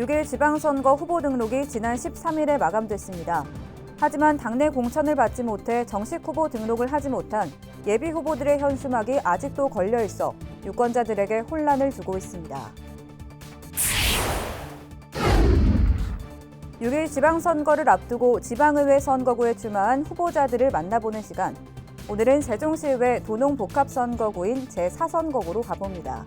6일 지방선거 후보 등록이 지난 13일에 마감됐습니다. 하지만 당내 공천을 받지 못해 정식 후보 등록을 하지 못한 예비 후보들의 현수막이 아직도 걸려 있어 유권자들에게 혼란을 주고 있습니다. 6일 지방선거를 앞두고 지방의회 선거구에 출마한 후보자들을 만나보는 시간. 오늘은 세종시의회 도농복합선거구인 제4선거구로 가봅니다.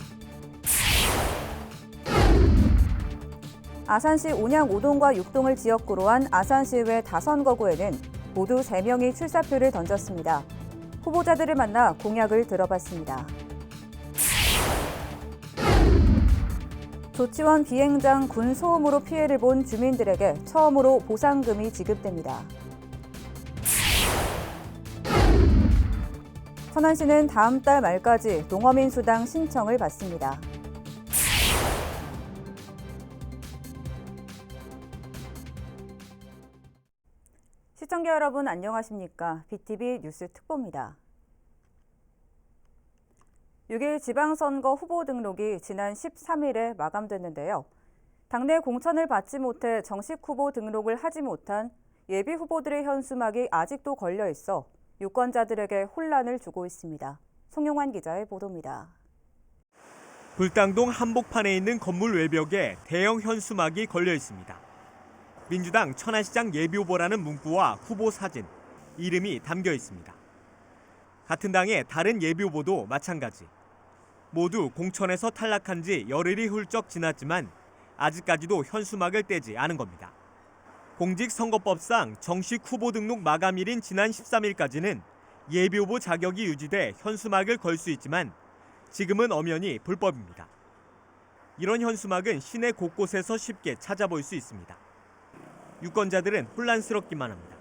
아산시 온양 5동과 6동을 지역구로 한 아산시의회 다선 거구에는 모두 3명이 출사표를 던졌습니다. 후보자들을 만나 공약을 들어봤습니다. 조치원 비행장 군 소음으로 피해를 본 주민들에게 처음으로 보상금이 지급됩니다. 천안시는 다음 달 말까지 농어민 수당 신청을 받습니다. 시청자 여러분 안녕하십니까? BTV 뉴스 특보입니다. 6일 지방선거 후보 등록이 지난 13일에 마감됐는데요. 당내 공천을 받지 못해 정식 후보 등록을 하지 못한 예비 후보들의 현수막이 아직도 걸려 있어 유권자들에게 혼란을 주고 있습니다. 송용환 기자의 보도입니다. 불당동 한복판에 있는 건물 외벽에 대형 현수막이 걸려 있습니다. 민주당 천안시장 예비후보라는 문구와 후보 사진, 이름이 담겨 있습니다. 같은 당의 다른 예비후보도 마찬가지. 모두 공천에서 탈락한 지 열흘이 훌쩍 지났지만 아직까지도 현수막을 떼지 않은 겁니다. 공직선거법상 정식 후보 등록 마감일인 지난 13일까지는 예비후보 자격이 유지돼 현수막을 걸 수 있지만 지금은 엄연히 불법입니다. 이런 현수막은 시내 곳곳에서 쉽게 찾아볼 수 있습니다. 유권자들은 혼란스럽기만 합니다.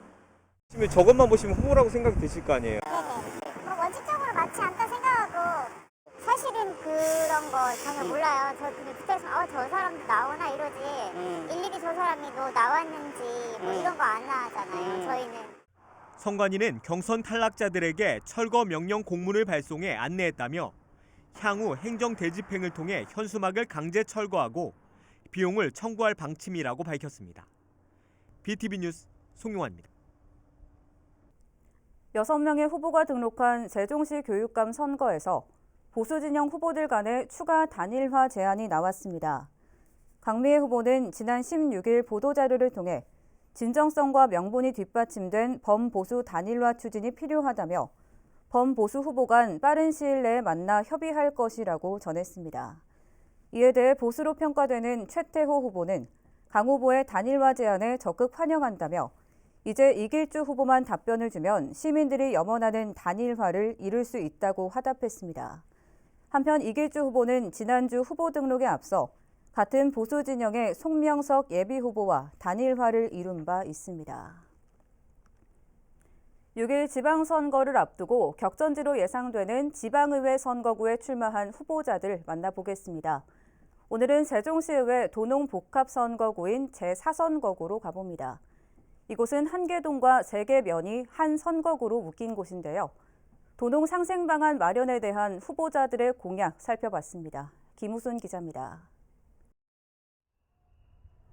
지금 저것만 보시면 후보라고 생각이 드실 거 아니에요? 뭐 원칙적으로 맞지 않다 생각하고 사실은 그런 거 전혀 몰라요. 저 그냥 붙어서 어저 사람도 나오나 이러지 일일이 저 사람이 뭐 나왔는지 뭐 이런 거 안 나잖아요. 저희는 선관위는 경선 탈락자들에게 철거 명령 공문을 발송해 안내했다며 향후 행정 대집행을 통해 현수막을 강제 철거하고 비용을 청구할 방침이라고 밝혔습니다. BTV 뉴스 송용환입니다. 6명의 후보가 등록한 세종시 교육감 선거에서 보수 진영 후보들 간의 추가 단일화 제안이 나왔습니다. 강미애 후보는 지난 16일 보도자료를 통해 진정성과 명분이 뒷받침된 범보수 단일화 추진이 필요하다며 범보수 후보 간 빠른 시일 내에 만나 협의할 것이라고 전했습니다. 이에 대해 보수로 평가되는 최태호 후보는 강 후보의 단일화 제안에 적극 환영한다며 이제 이길주 후보만 답변을 주면 시민들이 염원하는 단일화를 이룰 수 있다고 화답했습니다. 한편 이길주 후보는 지난주 후보 등록에 앞서 같은 보수 진영의 송명석 예비 후보와 단일화를 이룬 바 있습니다. 6일 지방선거를 앞두고 격전지로 예상되는 지방의회 선거구에 출마한 후보자들 만나보겠습니다. 오늘은 세종시의회 도농복합선거구인 제4선거구로 가봅니다. 이곳은 한계동과 세계면이 한 선거구로 묶인 곳인데요. 도농 상생 방안 마련에 대한 후보자들의 공약 살펴봤습니다. 김우순 기자입니다.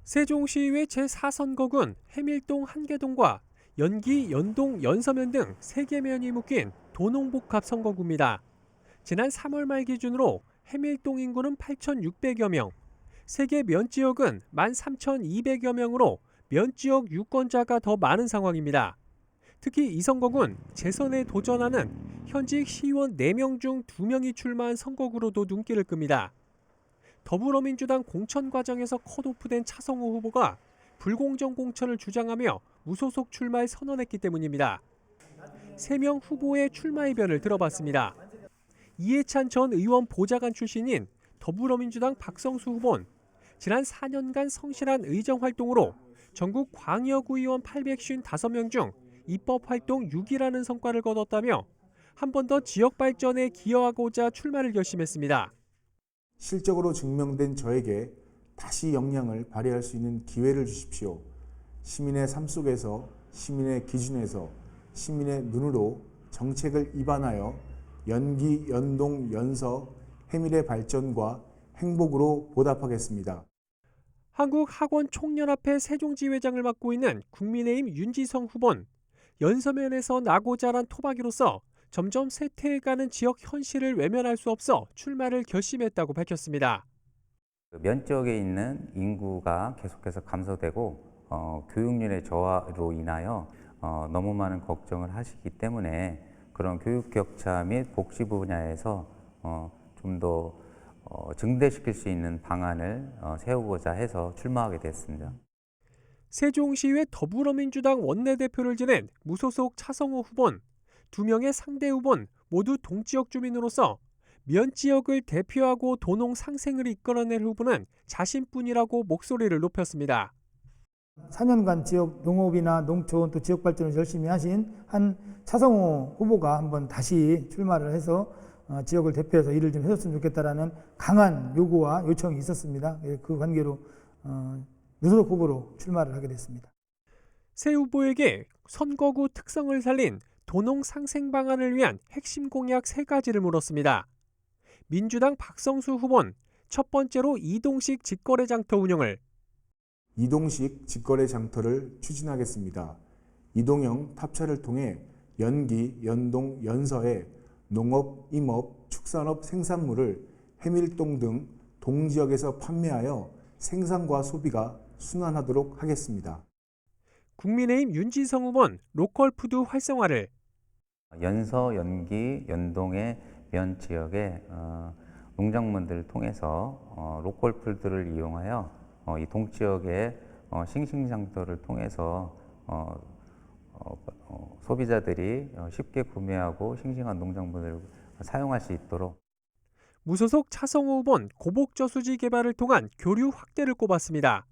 세종시의회 제4선거군 해밀동 한계동과 연기, 연동, 연서면 등 3개 면이 묶인 도농복합 선거구입니다. 지난 3월 말 기준으로 해밀동 인구는 8,600여 명, 3개 면 지역은 13,200여 명으로 면 지역 유권자가 더 많은 상황입니다. 특히 이 선거군 재선에 도전하는 현직 시의원 4명 중 2명이 출마한 선거구로도 눈길을 끕니다. 더불어민주당 공천 과정에서 컷오프된 차성호 후보가 불공정 공천을 주장하며 무소속 출마를 선언했기 때문입니다. 3명 후보의 출마 의견을 들어봤습니다. 이해찬 전 의원 보좌관 출신인 더불어민주당 박성수 후보는 지난 4년간 성실한 의정 활동으로 전국 광역구 의원 855명 중 입법 활동 6위라는 성과를 거뒀다며 한 번 더 지역 발전에 기여하고자 출마를 결심했습니다. 실적으로 증명된 저에게 다시 역량을 발휘할 수 있는 기회를 주십시오. 시민의 삶 속에서 시민의 기준에서 시민의 눈으로 정책을 입안하여 연기, 연동, 연서, 해밀의 발전과 행복으로 보답하겠습니다. 한국학원총연합회 세종지회장을 맡고 있는 국민의힘 윤지성 후보는 연서면에서 나고 자란 토박이로서 점점 쇠퇴해가는 지역 현실을 외면할 수 없어 출마를 결심했다고 밝혔습니다. 그면 지역에 있는 인구가 계속해서 감소되고 어, 교육률의 저하로 인하여 어, 너무 많은 걱정을 하시기 때문에 그런 교육 격차 및 복지 분야에서 어, 좀더 어, 증대시킬 수 있는 방안을 어, 세우고자 해서 출마하게 됐습니다. 세종시의 더불어민주당 원내대표를 지낸 무소속 차성호 후보는 두 명의 상대 후보는 모두 동지역 주민으로서 면 지역을 대표하고 도농 상생을 이끌어낼 후보는 자신뿐이라고 목소리를 높였습니다. 4년간 지역 농업이나 농촌 또 지역 발전을 열심히 하신 한 차성호 후보가 한번 다시 출마를 해서 어, 지역을 대표해서 일을 좀 해줬으면 좋겠다라는 강한 요구와 요청이 있었습니다. 예, 그 관계로 어, 무소속 후보로 출마를 하게 됐습니다. 새 후보에게 선거구 특성을 살린 도농 상생 방안을 위한 핵심 공약 세 가지를 물었습니다. 민주당 박성수 후보는 첫 번째로 이동식 직거래 장터 운영을 이동식 직거래 장터를 추진하겠습니다. 이동형 탑차를 통해 연기, 연동, 연서에 농업, 임업, 축산업 생산물을 해밀동 등 동지역에서 판매하여 생산과 소비가 순환하도록 하겠습니다. 국민의힘 윤지성 후보는 로컬 푸드 활성화를 연서, 연기, 연동의 면 지역의 어, 농작물들을 통해서 어, 로컬 풀들을 이용하여 어, 이 동 지역의 어, 싱싱장터를 통해서 어, 소비자들이 어, 쉽게 구매하고 싱싱한 농작물을 사용할 수 있도록 무소속 차성호 후보는 고복저수지 개발을 통한 교류 확대를 꼽았습니다.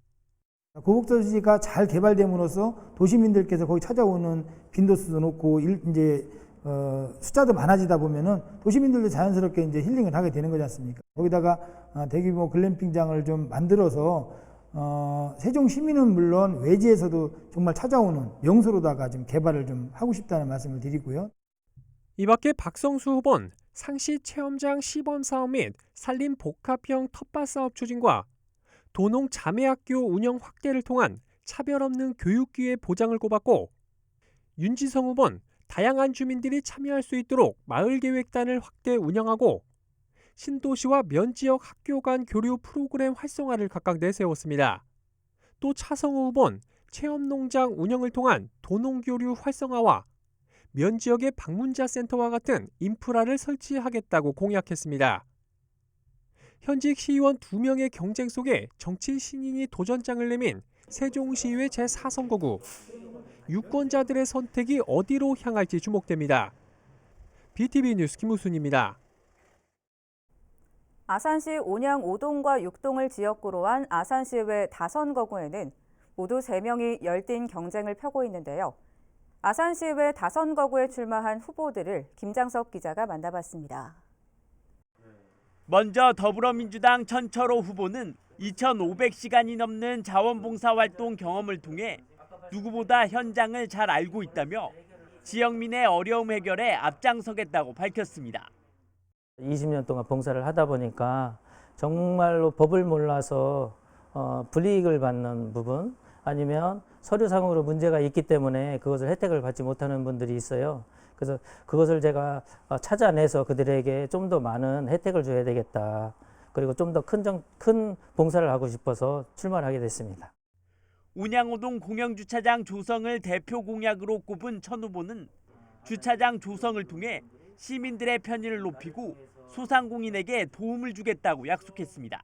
고복도시가 잘 개발됨으로써 도시민들께서 거기 찾아오는 빈도수도 높고 일, 이제 어, 숫자도 많아지다 보면은 도시민들도 자연스럽게 이제 힐링을 하게 되는 거지 않습니까? 거기다가 어, 대규모 글램핑장을 좀 만들어서 어, 세종 시민은 물론 외지에서도 정말 찾아오는 명소로다가 좀 개발을 좀 하고 싶다는 말씀을 드리고요. 이 밖에 박성수 후보는 상시 체험장 시범 사업 및 산림 복합형 텃밭 사업 추진과 도농 자매학교 운영 확대를 통한 차별 없는 교육 기회 보장을 꼽았고 윤지성 후보는 다양한 주민들이 참여할 수 있도록 마을 계획단을 확대 운영하고 신도시와 면 지역 학교 간 교류 프로그램 활성화를 각각 내세웠습니다. 또 차성호 후보는 체험 농장 운영을 통한 도농 교류 활성화와 면 지역의 방문자 센터와 같은 인프라를 설치하겠다고 공약했습니다. 현직 시의원 2명의 경쟁 속에 정치 신인이 도전장을 내민 세종시의회 제4선거구. 유권자들의 선택이 어디로 향할지 주목됩니다. BTV 뉴스 김우순입니다. 아산시 온양 5동과 6동을 지역구로 한 아산시의회 다선 거구에는 모두 3명이 열띤 경쟁을 펴고 있는데요. 아산시의회 다선 거구에 출마한 후보들을 김장석 기자가 만나봤습니다. 먼저 더불어민주당 천철호 후보는 2,500시간이 넘는 자원봉사 활동 경험을 통해 누구보다 현장을 잘 알고 있다며 지역민의 어려움 해결에 앞장서겠다고 밝혔습니다. 20년 동안 봉사를 하다 보니까 정말로 법을 몰라서 어, 불이익을 받는 부분 아니면 서류상으로 문제가 있기 때문에 그것을 혜택을 받지 못하는 분들이 있어요. 그래서 그것을 제가 어, 찾아내서 그들에게 좀 더 많은 혜택을 줘야 되겠다. 그리고 좀 더 큰 큰 봉사를 하고 싶어서 출마를 하게 됐습니다. 운양호동 공영주차장 조성을 대표 공약으로 꼽은 천 후보는 주차장 조성을 통해 시민들의 편의를 높이고 소상공인에게 도움을 주겠다고 약속했습니다.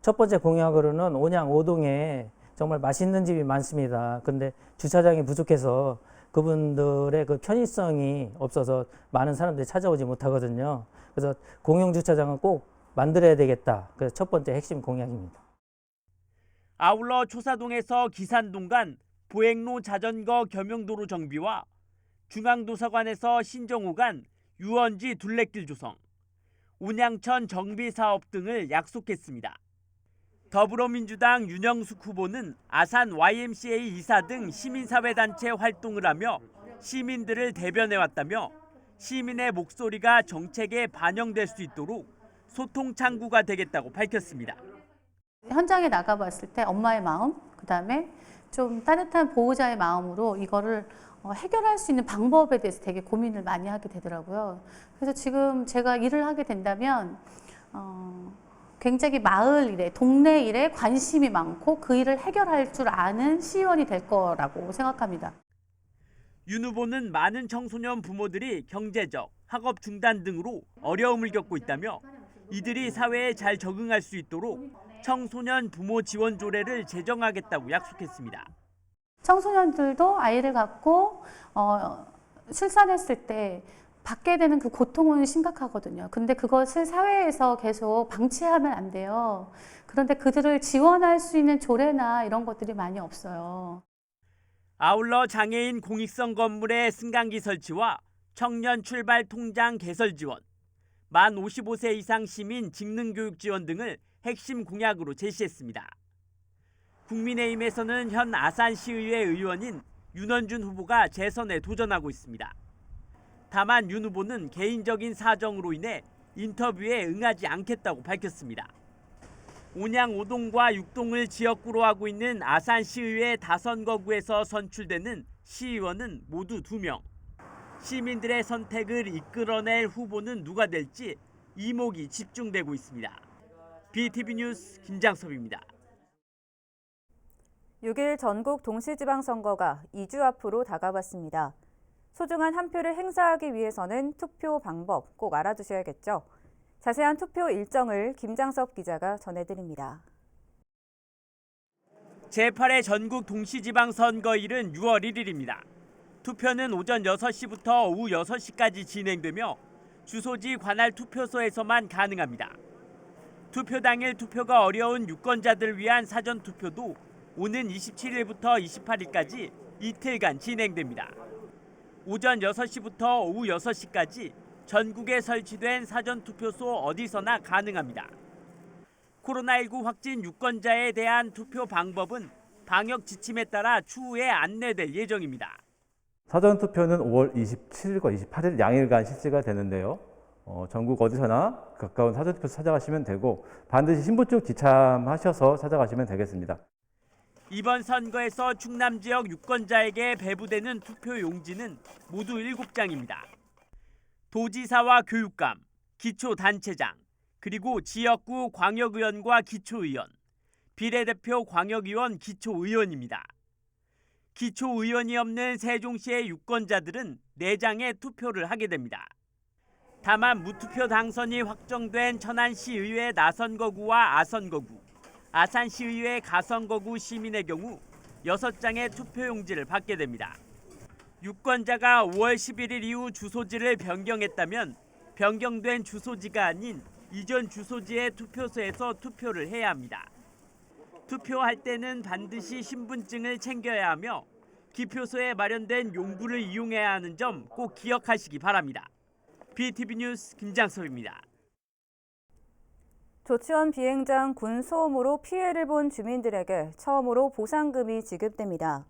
첫 번째 공약으로는 온양 오동에 정말 맛있는 집이 많습니다. 근데 주차장이 부족해서 그분들의 그 편의성이 없어서 많은 사람들이 찾아오지 못하거든요. 그래서 공용 주차장은 꼭 만들어야 되겠다. 그래서 첫 번째 핵심 공약입니다. 아울러 초사동에서 기산동 간 보행로 자전거 겸용도로 정비와 중앙도서관에서 신정호 간 유원지 둘레길 조성, 운양천 정비 사업 등을 약속했습니다. 더불어민주당 윤영숙 후보는 아산 YMCA 이사 등 시민사회단체 활동을 하며 시민들을 대변해왔다며 시민의 목소리가 정책에 반영될 수 있도록 소통 창구가 되겠다고 밝혔습니다. 현장에 나가봤을 때 엄마의 마음, 그 다음에 좀 따뜻한 보호자의 마음으로 이거를 어, 해결할 수 있는 방법에 대해서 되게 고민을 많이 하게 되더라고요. 그래서 지금 제가 일을 하게 된다면 어, 굉장히 마을 일에, 동네 일에 관심이 많고 그 일을 해결할 줄 아는 시의원이 될 거라고 생각합니다. 윤 후보는 많은 청소년 부모들이 경제적, 학업 중단 등으로 어려움을 겪고 있다며 이들이 사회에 잘 적응할 수 있도록 청소년 부모 지원 조례를 제정하겠다고 약속했습니다. 청소년들도 아이를 갖고 어, 출산했을 때 받게 되는 그 고통은 심각하거든요. 근데 그것을 사회에서 계속 방치하면 안 돼요. 그런데 그들을 지원할 수 있는 조례나 이런 것들이 많이 없어요. 아울러 장애인 공익성 건물의 승강기 설치와 청년 출발 통장 개설 지원, 만 55세 이상 시민 직능 교육 지원 등을 핵심 공약으로 제시했습니다. 국민의힘에서는 현 아산시의회 의원인 윤원준 후보가 재선에 도전하고 있습니다. 다만 윤 후보는 개인적인 사정으로 인해 인터뷰에 응하지 않겠다고 밝혔습니다. 온양 5동과 6동을 지역구로 하고 있는 아산시의회 다선거구에서 선출되는 시의원은 모두 2명. 시민들의 선택을 이끌어낼 후보는 누가 될지 이목이 집중되고 있습니다. BTV 뉴스 김장섭입니다. 6일 전국 동시지방선거가 2주 앞으로 다가왔습니다. 소중한 한 표를 행사하기 위해서는 투표 방법 꼭 알아두셔야겠죠. 자세한 투표 일정을 김장섭 기자가 전해드립니다. 제8회 전국 동시지방선거일은 6월 1일입니다. 투표는 오전 6시부터 오후 6시까지 진행되며 주소지 관할 투표소에서만 가능합니다. 투표 당일 투표가 어려운 유권자들 위한 사전 투표도 오는 27일부터 28일까지 이틀간 진행됩니다. 오전 6시부터 오후 6시까지 전국에 설치된 사전 투표소 어디서나 가능합니다. 코로나19 확진 유권자에 대한 투표 방법은 방역 지침에 따라 추후에 안내될 예정입니다. 사전 투표는 5월 27일과 28일 양일간 실시가 되는데요. 어, 전국 어디서나 가까운 사전 투표 찾아가시면 되고 반드시 신분증 지참하셔서 찾아가시면 되겠습니다. 이번 선거에서 충남 지역 유권자에게 배부되는 투표 용지는 모두 7장입니다. 도지사와 교육감, 기초단체장, 그리고 지역구 광역의원과 기초의원, 비례대표 광역의원 기초의원입니다. 기초의원이 없는 세종시의 유권자들은 4장의 투표를 하게 됩니다. 다만 무투표 당선이 확정된 천안시의회 나선거구와 아선거구, 아산시의회 가선거구 시민의 경우 6장의 투표용지를 받게 됩니다. 유권자가 5월 11일 이후 주소지를 변경했다면 변경된 주소지가 아닌 이전 주소지의 투표소에서 투표를 해야 합니다. 투표할 때는 반드시 신분증을 챙겨야 하며 기표소에 마련된 용구를 이용해야 하는 점 꼭 기억하시기 바랍니다. BTV 뉴스 김장섭입니다. 조치원 비행장 군 소음으로 피해를 본 주민들에게 처음으로 보상금이 지급됩니다.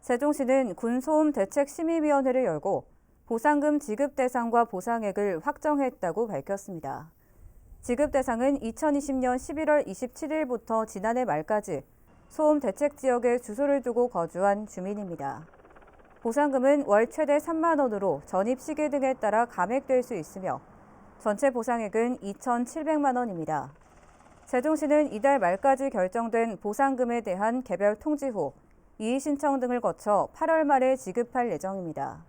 세종시는 군소음 대책심의위원회를 열고 보상금 지급 대상과 보상액을 확정했다고 밝혔습니다. 지급 대상은 2020년 11월 27일부터 지난해 말까지 소음 대책 지역에 주소를 두고 거주한 주민입니다. 보상금은 월 최대 3만 원으로 전입 시기 등에 따라 감액될 수 있으며 전체 보상액은 2,700만 원입니다. 세종시는 이달 말까지 결정된 보상금에 대한 개별 통지 후 이의 신청 등을 거쳐 8월 말에 지급할 예정입니다.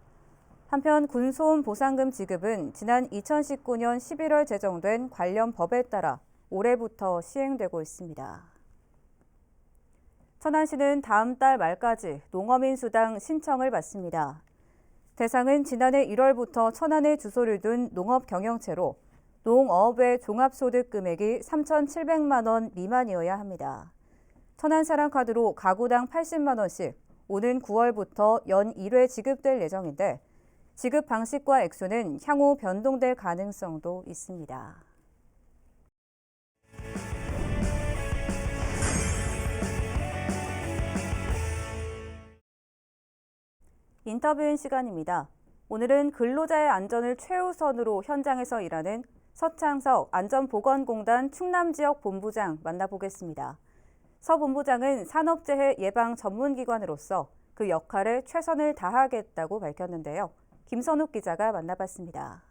한편 군소음 보상금 지급은 지난 2019년 11월 제정된 관련 법에 따라 올해부터 시행되고 있습니다. 천안시는 다음 달 말까지 농어민 수당 신청을 받습니다. 대상은 지난해 1월부터 천안에 주소를 둔 농업 경영체로 농어업의 종합소득 금액이 3,700만 원 미만이어야 합니다. 천안사랑카드로 가구당 80만 원씩 오는 9월부터 연 1회 지급될 예정인데 지급 방식과 액수는 향후 변동될 가능성도 있습니다. 인터뷰인 시간입니다. 오늘은 근로자의 안전을 최우선으로 현장에서 일하는 서창석 안전보건공단 충남지역 본부장 만나보겠습니다. 서 본부장은 산업재해 예방 전문기관으로서 그 역할에 최선을 다하겠다고 밝혔는데요. 김선욱 기자가 만나봤습니다.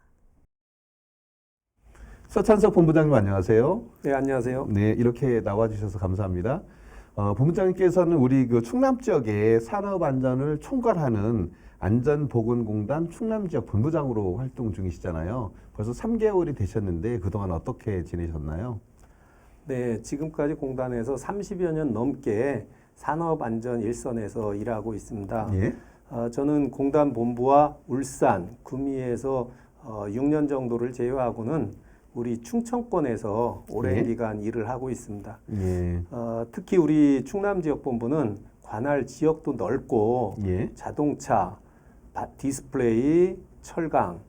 서찬석 본부장님 안녕하세요. 네, 안녕하세요. 네, 이렇게 나와주셔서 감사합니다. 어, 본부장님께서는 우리 그 충남 지역의 산업 안전을 총괄하는 안전보건공단 충남 지역 본부장으로 활동 중이시잖아요. 벌써 3개월이 되셨는데 그동안 어떻게 지내셨나요? 네, 지금까지 공단에서 30여 년 넘게 산업 안전 일선에서 일하고 있습니다. 예. 어, 저는 공단 본부와 울산, 구미에서 어, 6년 정도를 제외하고는 우리 충청권에서 오랜 예. 기간 일을 하고 있습니다. 예. 어, 특히 우리 충남 지역 본부는 관할 지역도 넓고 예. 자동차, 바- 디스플레이, 철강,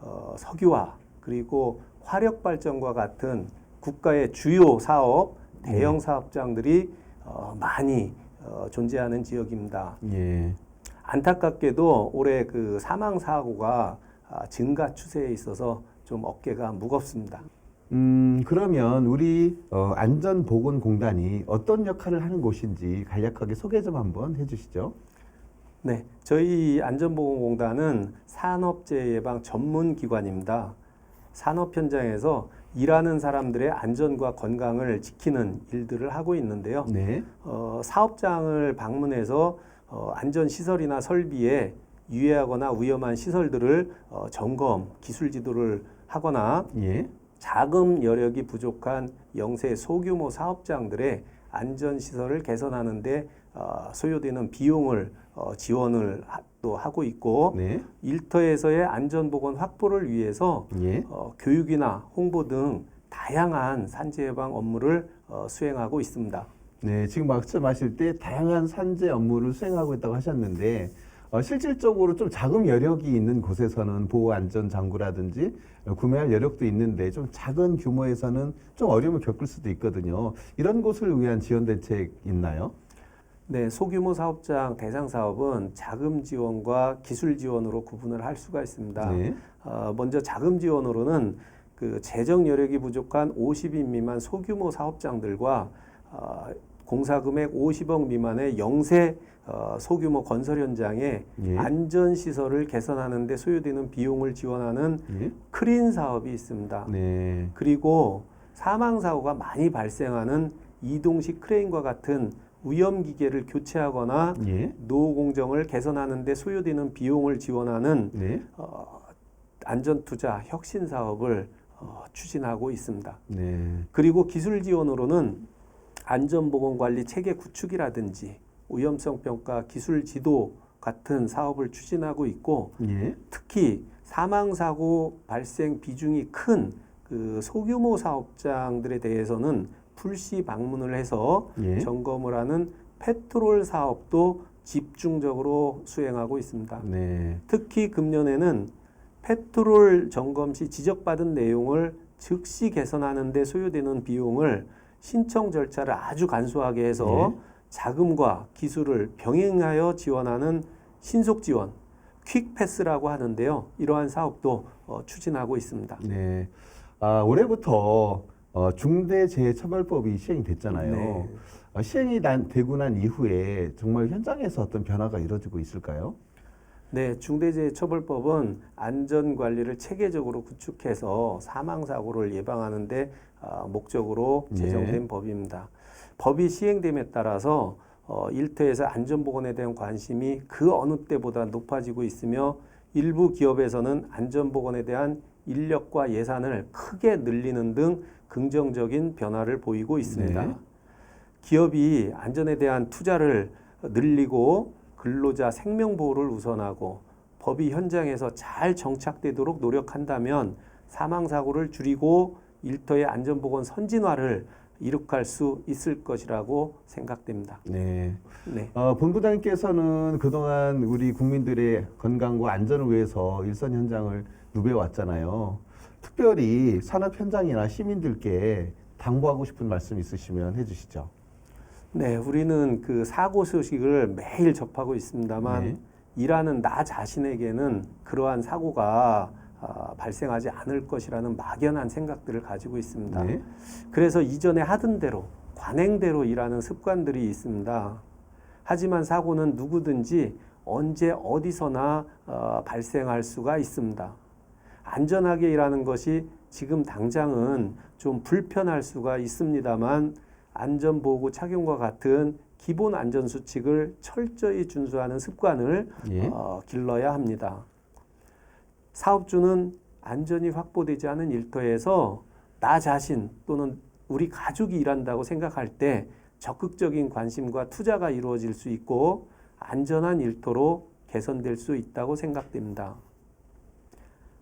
어, 석유화 그리고 화력 발전과 같은 국가의 주요 사업, 대형 사업장들이 어, 많이 어, 존재하는 지역입니다. 예. 안타깝게도 올해 그 사망 사고가 아, 증가 추세에 있어서 좀 어깨가 무겁습니다. 음, 그러면 우리 어, 안전보건공단이 어떤 역할을 하는 곳인지 간략하게 소개 좀 한번 해주시죠. 네, 저희 안전보건공단은 산업재해 예방 전문 기관입니다. 산업 현장에서 일하는 사람들의 안전과 건강을 지키는 일들을 하고 있는데요. 네. 어, 사업장을 방문해서 어, 안전 시설이나 설비에 유해하거나 위험한 시설들을 어, 점검, 기술 지도를 하거나 예. 자금 여력이 부족한 영세 소규모 사업장들의 안전 시설을 개선하는데 어, 소요되는 비용을 어, 지원을 하, 또 하고 있고 네. 일터에서의 안전 보건 확보를 위해서 예. 어, 교육이나 홍보 등 다양한 산재 예방 업무를 어, 수행하고 있습니다. 네, 지금 말씀하실 때 다양한 산재 업무를 수행하고 있다고 하셨는데 어, 실질적으로 좀 자금 여력이 있는 곳에서는 보호 안전 장구라든지 어, 구매할 여력도 있는데 좀 작은 규모에서는 좀 어려움을 겪을 수도 있거든요. 이런 곳을 위한 지원 대책 있나요? 네, 소규모 사업장 대상 사업은 자금 지원과 기술 지원으로 구분을 할 수가 있습니다. 네. 어, 먼저 자금 지원으로는 그 재정 여력이 부족한 50인 미만 소규모 사업장들과 어, 공사 금액 50억 미만의 영세 어, 소규모 건설 현장에 예. 안전 시설을 개선하는 데 소요되는 비용을 지원하는 예. 크린 사업이 있습니다. 네. 그리고 사망 사고가 많이 발생하는 이동식 크레인과 같은 위험 기계를 교체하거나 예. 노후 공정을 개선하는 데 소요되는 비용을 지원하는 네. 어, 안전 투자 혁신 사업을 어, 추진하고 있습니다. 네. 그리고 기술 지원으로는 안전보건 관리 체계 구축이라든지 위험성 평가 기술 지도 같은 사업을 추진하고 있고 예. 특히 사망 사고 발생 비중이 큰 그 소규모 사업장들에 대해서는 풀시 방문을 해서 예. 점검을 하는 페트롤 사업도 집중적으로 수행하고 있습니다. 네. 특히 금년에는 페트롤 점검 시 지적받은 내용을 즉시 개선하는 데 소요되는 비용을 신청 절차를 아주 간소하게 해서 예. 자금과 기술을 병행하여 지원하는 신속 지원, 퀵패스라고 하는데요. 이러한 사업도 어, 추진하고 있습니다. 네. 아, 올해부터 어, 중대재해처벌법이 시행이 됐잖아요. 네. 어, 시행이 난, 되고 난 이후에 정말 현장에서 어떤 변화가 이루어지고 있을까요? 네, 중대재해처벌법은 안전 관리를 체계적으로 구축해서 사망 사고를 예방하는데 어, 목적으로 제정된 예. 법입니다. 법이 시행됨에 따라서 어, 일터에서 안전 보건에 대한 관심이 그 어느 때보다 높아지고 있으며 일부 기업에서는 안전 보건에 대한 인력과 예산을 크게 늘리는 등 긍정적인 변화를 보이고 있습니다. 네. 기업이 안전에 대한 투자를 늘리고 근로자 생명 보호를 우선하고 법이 현장에서 잘 정착되도록 노력한다면 사망 사고를 줄이고 일터의 안전 보건 선진화를 이룩할 수 있을 것이라고 생각됩니다. 네. 네. 어, 본부장님께서는 그동안 우리 국민들의 건강과 안전을 위해서 일선 현장을 누벼 왔잖아요. 특별히 산업 현장이나 시민들께 당부하고 싶은 말씀 있으시면 해주시죠. 네, 우리는 그 사고 소식을 매일 접하고 있습니다만 네. 일하는 나 자신에게는 그러한 사고가 아, 발생하지 않을 것이라는 막연한 생각들을 가지고 있습니다. 네. 그래서 이전에 하던 대로 관행대로 일하는 습관들이 있습니다. 하지만 사고는 누구든지 언제 어디서나 어, 발생할 수가 있습니다. 안전하게 일하는 것이 지금 당장은 좀 불편할 수가 있습니다만 안전보호구 착용과 같은 기본 안전 수칙을 철저히 준수하는 습관을 예. 어, 길러야 합니다. 사업주는 안전이 확보되지 않은 일터에서 나 자신 또는 우리 가족이 일한다고 생각할 때 적극적인 관심과 투자가 이루어질 수 있고 안전한 일터로 개선될 수 있다고 생각됩니다.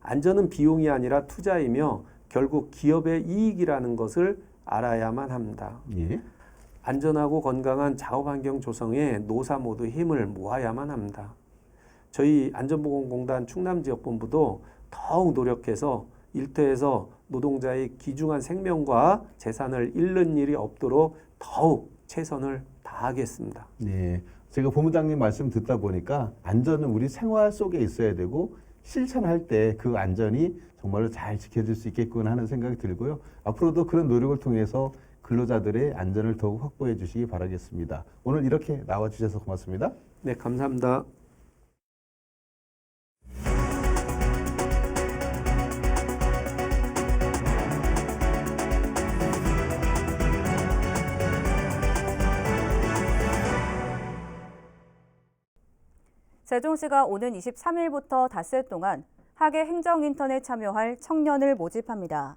안전은 비용이 아니라 투자이며 결국 기업의 이익이라는 것을 알아야만 합니다. 예. 안전하고 건강한 작업 환경 조성에 노사 모두 힘을 모아야만 합니다. 저희 안전보건공단 충남지역본부도 더욱 노력해서 일터에서 노동자의 귀중한 생명과 재산을 잃는 일이 없도록 더욱 최선을 다하겠습니다. 네. 제가 본부장님 말씀 듣다 보니까 안전은 우리 생활 속에 있어야 되고 실천할 때 그 안전이 정말로 잘 지켜질 수 있겠구나 하는 생각이 들고요. 앞으로도 그런 노력을 통해서 근로자들의 안전을 더욱 확보해 주시기 바라겠습니다. 오늘 이렇게 나와 주셔서 고맙습니다. 네, 감사합니다. 세종시가 오는 23일부터 닷새 동안 하계 행정 인턴에 참여할 청년을 모집합니다.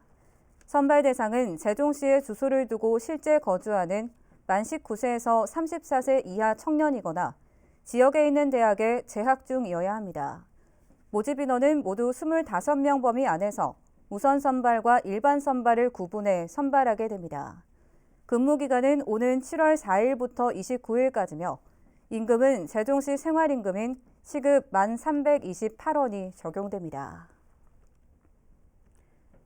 선발 대상은 세종시에 주소를 두고 실제 거주하는 만 19세에서 34세 이하 청년이거나 지역에 있는 대학에 재학 중이어야 합니다. 모집 인원은 모두 25명 범위 안에서 우선 선발과 일반 선발을 구분해 선발하게 됩니다. 근무 기간은 오는 7월 4일부터 29일까지며 임금은 세종시 생활임금인 시급 1,328원이 적용됩니다.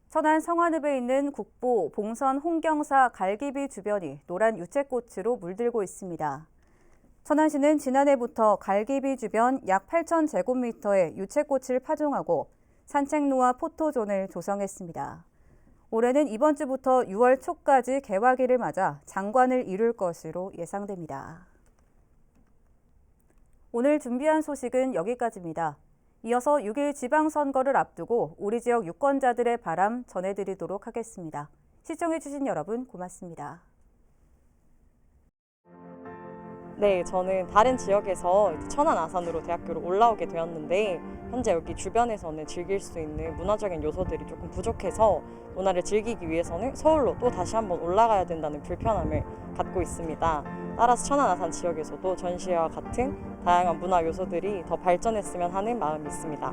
천안 성안읍에 있는 국보 봉선 홍경사 갈기비 주변이 노란 유채꽃으로 물들고 있습니다. 천안시는 지난해부터 갈기비 주변 약 8,000제곱미터의 유채꽃을 파종하고 산책로와 포토존을 조성했습니다. 올해는 이번 주부터 6월 초까지 개화기를 맞아 장관을 이룰 것으로 예상됩니다. 오늘 준비한 소식은 여기까지입니다. 이어서 6일 지방선거를 앞두고 우리 지역 유권자들의 바람 전해드리도록 하겠습니다. 시청해주신 여러분 고맙습니다. 네, 저는 다른 지역에서 천안 아산으로 대학교를 올라오게 되었는데 현재 여기 주변에서는 즐길 수 있는 문화적인 요소들이 조금 부족해서 문화를 즐기기 위해서는 서울로 또 다시 한번 올라가야 된다는 불편함을 갖고 있습니다. 따라서 천안 아산 지역에서도 전시회와 같은 다양한 문화 요소들이 더 발전했으면 하는 마음이 있습니다.